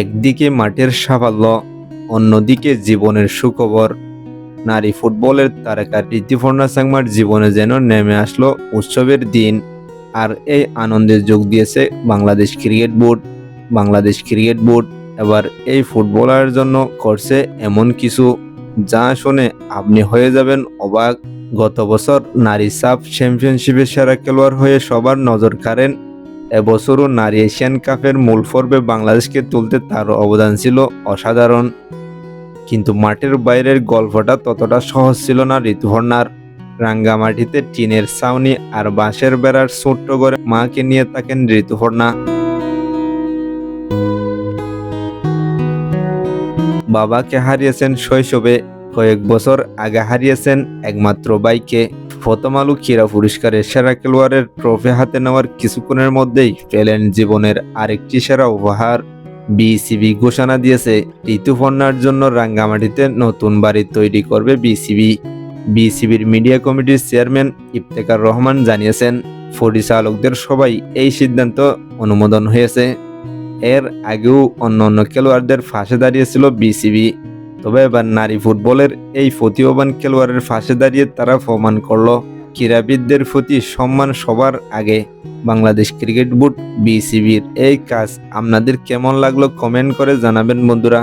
একদিকে মাঠের সাফল্য, অন্যদিকে জীবনের সুখবর। নারী ফুটবলের তারকা ঋতুপর্ণা সাংমার জীবনে যেন নেমে আসলো উৎসবের দিন, আর এই আনন্দে যোগ দিয়েছে Bangladesh cricket board. Bangladesh cricket board এবার এই ফুটবলারের জন্য করছে এমন কিছু, যা শুনে আপনি হয়ে যাবেন অবাক। গত বছর নারী সাব চ্যাম্পিয়নশিপের সেরা খেলোয়াড় হয়ে সবার নজর কাড়েন এবছরও নারী এশিয়ান কাপের মূল পর্বে বাংলাদেশকে তুলতে তার অবদান ছিল অসাধারণ। কিন্তু মাঠের বাইরের গল্পটা ততটা সহজ ছিল না ঋতুপর্ণার। রাঙ্গামাটিতে টিনের ছাউনি আর বাঁশের বেড়ার ছোট্ট করে মাকে নিয়ে থাকেন ঋতুপর্ণা। বাবাকে হারিয়েছেন শৈশবে, কয়েক বছর আগে হারিয়েছেন একমাত্র বাইকে। প্রথম আলু ক্রীড়া পুরস্কারের সেরা খেলোয়াড়ের ট্রফি হাতে নেওয়ার কিছুক্ষণের মধ্যেই পেলেন জীবনের আরেকটি সেরা উপহার। বিসিবি ঘোষণা দিয়েছে, ঋতুপর্ণার জন্য রাঙ্গামাটিতে নতুন বাড়ি তৈরি করবে বিসিবি। বিসিবির মিডিয়া কমিটির চেয়ারম্যান ইফতেকার রহমান জানিয়েছেন, পরিচালকদের সবাই এই সিদ্ধান্ত অনুমোদন হয়েছে। এর আগেও অন্য অন্য খেলোয়াড়দের ফাঁসে দাঁড়িয়েছিল বিসিবি। তবে এবার নারী ফুটবলের এই প্রতিভাবান খেলোয়াড়ের ফাঁসে দাঁড়িয়ে তারা প্রমাণ করল। ক্রীড়াবিদদের প্রতি সম্মান সবার আগে। বাংলাদেশ ক্রিকেট বোর্ড, বিসিবির এই কাজ আপনাদের কেমন লাগল কমেন্ট করে জানাবেন বন্ধুরা।